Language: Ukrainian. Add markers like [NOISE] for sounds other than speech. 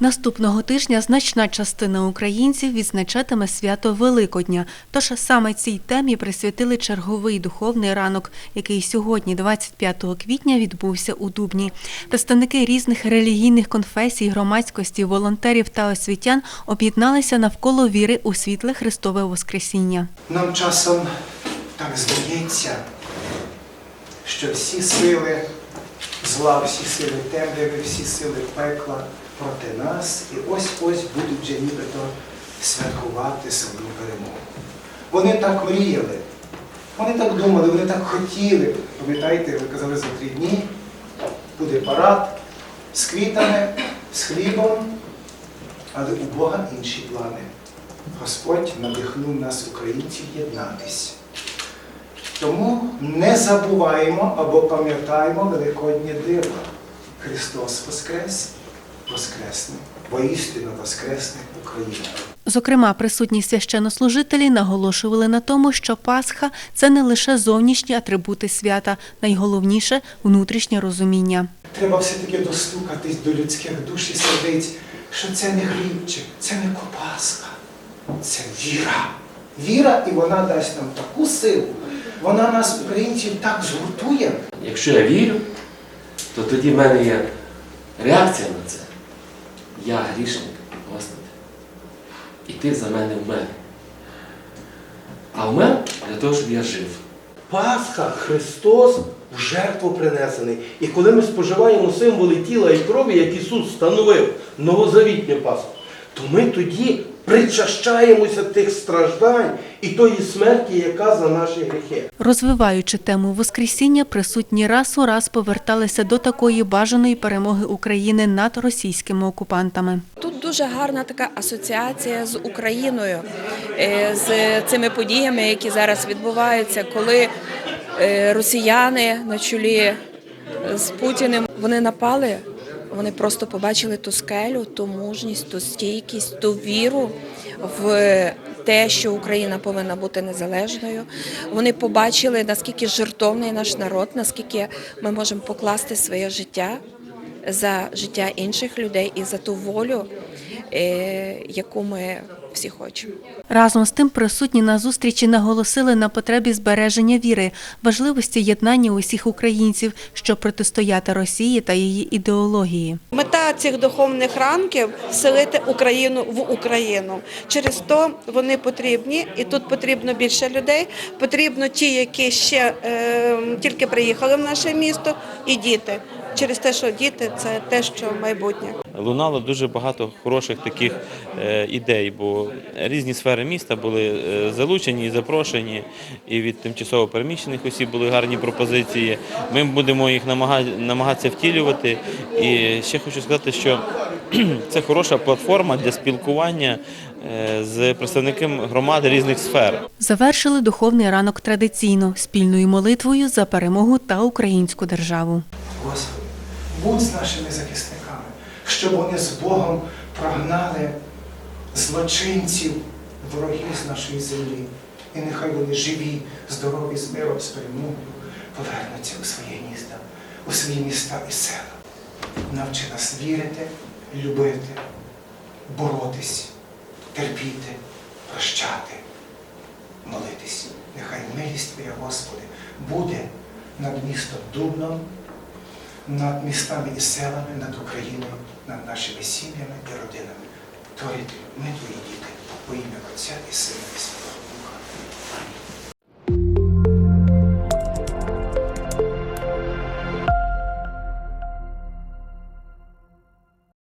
Наступного тижня значна частина українців відзначатиме свято Великодня. Тож саме цій темі присвятили черговий духовний ранок, який сьогодні, 25 квітня, відбувся у Дубні. Представники різних релігійних конфесій, громадськості, волонтерів та освітян об'єдналися навколо віри у світле Христове Воскресіння. Нам часом так здається, що всі сили зла, всі сили темряви, всі сили пекла проти нас, і ось-ось будуть вже нібито святкувати свою перемогу. Вони так мріяли, вони так думали, вони так хотіли. Пам'ятаєте, ви казали за три дні буде парад з квітами, з хлібом, але у Бога інші плани. Господь надихнув нас, українців, єднатися. Тому не забуваємо або пам'ятаємо Великоднє диво. Христос Воскрес, Воскресне, воістину Воскресне Україна. Зокрема, присутні священнослужителі наголошували на тому, що Пасха це не лише зовнішні атрибути свята, найголовніше внутрішнє розуміння. Треба все-таки достукатись до людських душ і сердець, що це не хлібчик, це не копаска, це віра. Віра, і вона дасть нам таку силу, вона нас, українців, так згуртує. Якщо я вірю, то тоді в мене є реакція на це. Я грішник, Господи. І ти за мене вмер. А вмер для того, щоб я жив. Пасха Христос в жертву принесений. І коли ми споживаємо символи тіла і крові, як Ісус встановив новозавітню Пасху, то ми тоді причащаємося тих страждань і тої смерті, яка за наші гріхи. Розвиваючи тему Воскресіння, присутні раз у раз поверталися до такої бажаної перемоги України над російськими окупантами. Тут дуже гарна така асоціація з Україною, е, з цими подіями, які зараз відбуваються, коли е, росіяни на чолі з Путіним вони напали. Вони просто побачили ту скелю, ту мужність, ту стійкість, ту віру в те, що Україна повинна бути незалежною. Вони побачили, наскільки жертовний наш народ, наскільки ми можемо покласти своє життя за життя інших людей і за ту волю, е, яку ми всі хочемо. Разом з тим присутні на зустрічі наголосили на потребі збереження віри, важливості єднання усіх українців, щоб протистояти Росії та її ідеології. Мета цих духовних ранків вселити Україну в Україну. Через то вони потрібні, і тут потрібно більше людей. Потрібно ті, які ще е, тільки приїхали в наше місто, і діти. Через те, що діти це те, що майбутнє. Лунало дуже багато хороших таких е, ідей, бо різні сфери міста були е, залучені і запрошені, і від тимчасово переміщених осіб були гарні пропозиції. Ми будемо їх намага- намагатися втілювати. І ще хочу сказати, що [CLEARS THROAT] це хороша платформа для спілкування е, з представниками громади різних сфер. Завершили духовний ранок традиційно спільною молитвою за перемогу та українську державу. Господи, будь з нашими захисниками, щоб вони з Богом прогнали злочинців, ворогів з нашої землі. І нехай вони живі, здорові, з миром, з перемогою повернуться у своє місто, у свої міста і села. Навчи нас вірити, любити, боротись, терпіти, прощати, молитись. Нехай милість Твоя, Господи, буде над містом Дубном, над містами і селами, над Україною, над нашими сім'ями і родинами. Твої ми твої діти, по ім'я Отця і Сина, і Святого Духа. Амінь.